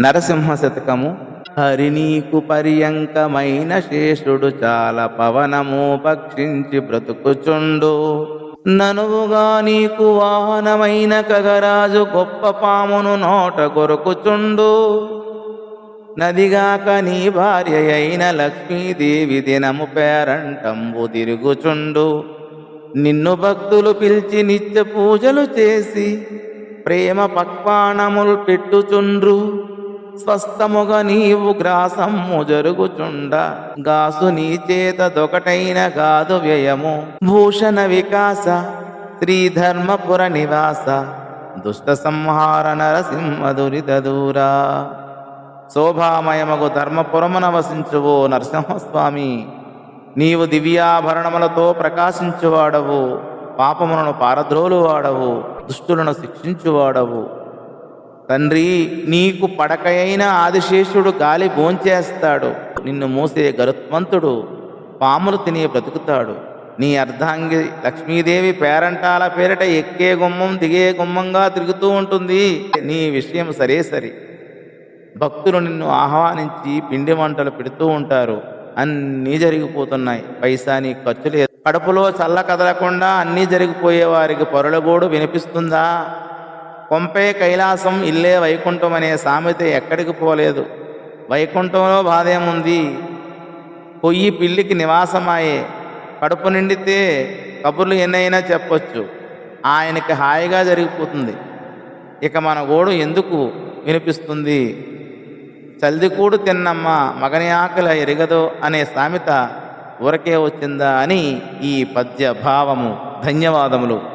నరసింహ శతకము. హరి నీకు పర్యంకమైన శేషుడు చాలా పవనము భక్షించి బ్రతుకుచుండు. ననువుగా నీకు వాహనమైన కగరాజు గొప్ప పామును నోట కొరుకుచుండు. నదిగాక నీ భార్య అయిన లక్ష్మీదేవి దినము పేరంటంబు తిరుగుచుండు. నిన్ను భక్తులు పిలిచి నిత్య పూజలు చేసి ప్రేమ పక్వాణములు పెట్టుచుండ్రు. స్వస్థముగ నీవు గ్రాసము జరుగుచుండ. గాసు నీ చేత దొకటైన గాదు వ్యయము. భూషణ వికాస శ్రీధర్మపుర నివాస. దుష్ట సంహార నరసింహ దురిత దూరా. శోభామయమగు ధర్మపురమున వసించువో నరసింహస్వామి. నీవు దివ్యాభరణములతో ప్రకాశించువాడవు. పాపములను పారద్రోలువాడవు దుష్టులను శిక్షించువాడవు. తండ్రి నీకు పడకయైన ఆదిశేషుడు గాలి భోంచేస్తాడు. నిన్ను మోసే గరుత్మంతుడు పాములు తిని బ్రతుకుతాడు. నీ అర్ధాంగి లక్ష్మీదేవి పేరంటాల పేరిట ఎక్కే గుమ్మం దిగే గుమ్మంగా తిరుగుతూ ఉంటుంది. నీ విషయం సరే సరి. భక్తులు నిన్ను ఆహ్వానించి పిండి వంటలు పెడుతూ ఉంటారు. అన్నీ జరిగిపోతున్నాయి. పైసా నీ ఖర్చు లేదు. కడుపులో చల్ల కదలకుండా అన్నీ జరిగిపోయే వారికి పొరలగోడు వినిపిస్తుందా? కొంపే కైలాసం ఇల్లే వైకుంఠం అనే సామెత ఎక్కడికి పోలేదు. వైకుంఠంలో బాధేముంది? పొయ్యి పిల్లికి నివాసమాయే. కడుపు నిండితే కబుర్లు ఎన్నైనా చెప్పొచ్చు. ఆయనకి హాయిగా జరిగిపోతుంది. ఇక మన గోడు ఎందుకు వినిపిస్తుంది? చల్దికూడు తిన్నమ్మ మగని ఆకలి ఎరగదు అనే సామెత ఊరకే వచ్చిందా అని ఈ పద్య భావము ధన్యవాదములు.